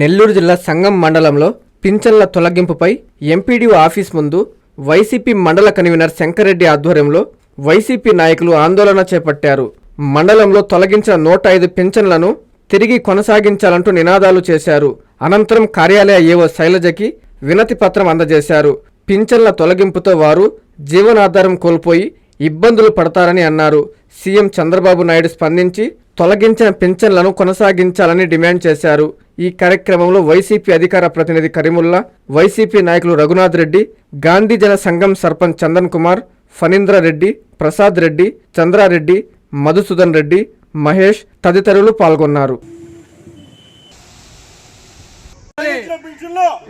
నెల్లూరు జిల్లా సంగం మండలంలో పింఛన్ల తొలగింపుపై ఎంపీడీఓ ఆఫీస్ ముందు వైసీపీ మండల కన్వీనర్ శంకరెడ్డి ఆధ్వర్యంలో వైసీపీ నాయకులు ఆందోళన చేపట్టారు. మండలంలో తొలగించిన నూట ఐదు పింఛన్లను తిరిగి కొనసాగించాలంటూ నినాదాలు చేశారు. అనంతరం కార్యాలయ ఏవో శైలజకి వినతి పత్రం అందజేశారు. పింఛన్ల తొలగింపుతో వారు జీవనాధారం కోల్పోయి ఇబ్బందులు పడతారని అన్నారు. సీఎం చంద్రబాబు నాయుడు స్పందించి తొలగించిన పింఛన్లను కొనసాగించాలని డిమాండ్ చేశారు. ఈ కార్యక్రమంలో వైసీపీ అధికార ప్రతినిధి కరీముల్లా వైసీపీ నాయకులు రఘునాథ్ రెడ్డి గాంధీ జన సంఘం సర్పంచ్ చందన్ కుమార్ ఫణీంద్ర రెడ్డి ప్రసాద్ రెడ్డి చంద్రారెడ్డి మధుసూదన్ రెడ్డి మహేష్ తదితరులు పాల్గొన్నారు.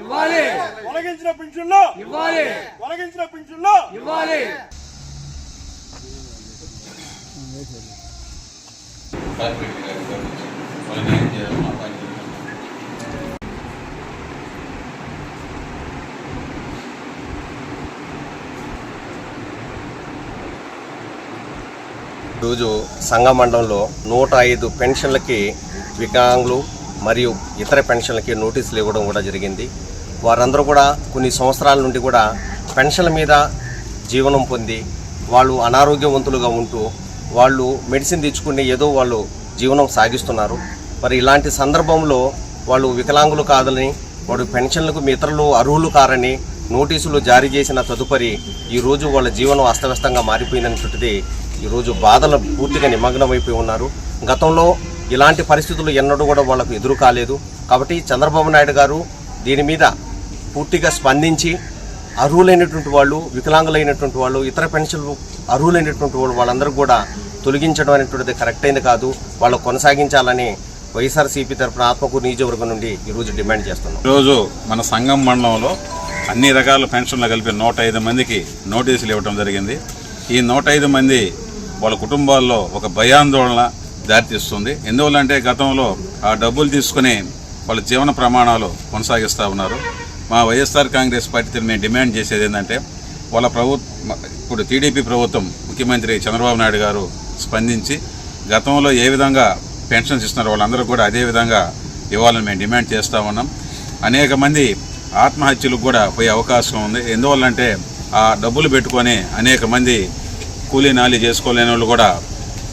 ఇవ్వాలి తొలగించిన పింఛన్లో ఇవ్వాలి తొలగించిన పింఛన్లో ఇవ్వాలి కార్పొరేట్ గారి గమనించి వాళ్ళని న్యాయం చేయాలని మా బాధ్యత రోజు సంఘమండలంలో నూట ఐదు పెన్షన్లకి వికలాంగులు మరియు ఇతర పెన్షన్లకి నోటీసులు ఇవ్వడం కూడా జరిగింది. వారందరూ కూడా కొన్ని సంవత్సరాల నుండి కూడా పెన్షన్ల మీద జీవనం పొంది వాళ్ళు అనారోగ్యవంతులుగా ఉంటూ వాళ్ళు మెడిసిన్ తెచ్చుకుని ఏదో వాళ్ళు జీవనం సాగిస్తున్నారు. మరి ఇలాంటి సందర్భంలో వాళ్ళు వికలాంగులు కాదని వాడు పెన్షన్లకు మిత్రులు అర్హులు కారని నోటీసులు జారీ చేసిన తదుపరి ఈరోజు వాళ్ళ జీవనం అస్తవ్యస్తంగా మారిపోయిందనేటువంటిది ఈరోజు బాధలు పూర్తిగా నిమగ్నమైపోయి ఉన్నారు. గతంలో ఇలాంటి పరిస్థితులు ఎన్నడూ కూడా వాళ్ళకు ఎదురు కాలేదు. కాబట్టి చంద్రబాబు నాయుడు గారు దీని మీద పూర్తిగా స్పందించి అర్హులైనటువంటి వాళ్ళు వికలాంగులైనటువంటి వాళ్ళు ఇతర పెన్షన్లు అర్హులైనటువంటి వాళ్ళు వాళ్ళందరూ కూడా తొలగించడం అనేటువంటిది కరెక్ట్ అయింది కాదు. వాళ్ళు కొనసాగించాలని వైఎస్ఆర్సీపీ తరఫున ఆత్మకూరు నియోజకవర్గం నుండి ఈరోజు డిమాండ్ చేస్తున్నాం. ఈరోజు మన సంఘం మండలంలో అన్ని రకాల పెన్షన్లు కలిపి నూట ఐదు మందికి నోటీసులు ఇవ్వడం జరిగింది. ఈ నూట ఐదు మంది వాళ్ళ కుటుంబాల్లో ఒక భయాందోళన దారితీస్తుంది. ఎందువల్లంటే గతంలో ఆ డబ్బులు తీసుకుని వాళ్ళ జీవన ప్రమాణాలు కొనసాగిస్తూ ఉన్నారు. మా వైఎస్ఆర్ కాంగ్రెస్ పార్టీ మేము డిమాండ్ చేసేది ఏంటంటే వాళ్ళ ప్రభుత్వ ఇప్పుడు టీడీపీ ప్రభుత్వం ముఖ్యమంత్రి చంద్రబాబు నాయుడు గారు స్పందించి గతంలో ఏ విధంగా పెన్షన్స్ ఇస్తున్నారో వాళ్ళందరూ కూడా అదే విధంగా ఇవ్వాలని మేము డిమాండ్ చేస్తూ ఉన్నాం. అనేక మంది ఆత్మహత్యలకు కూడా పోయే అవకాశం ఉంది. ఎందువల్లంటే ఆ డబ్బులు పెట్టుకొని అనేక మంది కూలీ నాలి చేసుకోలేని వాళ్ళు కూడా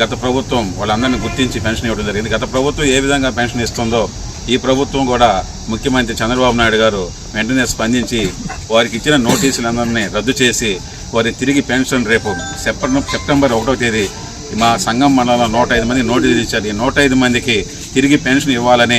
గత ప్రభుత్వం వాళ్ళందరినీ గుర్తించి పెన్షన్ ఇవ్వడం జరిగింది. గత ప్రభుత్వం ఏ విధంగా పెన్షన్ ఇస్తుందో ఈ ప్రభుత్వం కూడా ముఖ్యమంత్రి చంద్రబాబు నాయుడు గారు వెంటనే స్పందించి వారికి ఇచ్చిన నోటీసులందరినీ రద్దు చేసి వారి తిరిగి పెన్షన్ రేపు సెప్టెంబర్ సెప్టెంబర్ ఒకటో తేదీ మా సంఘం మండలంలో నూట ఐదు మంది నోటీసులు ఇచ్చారు. ఈ నూట ఐదు మందికి తిరిగి పెన్షన్ ఇవ్వాలని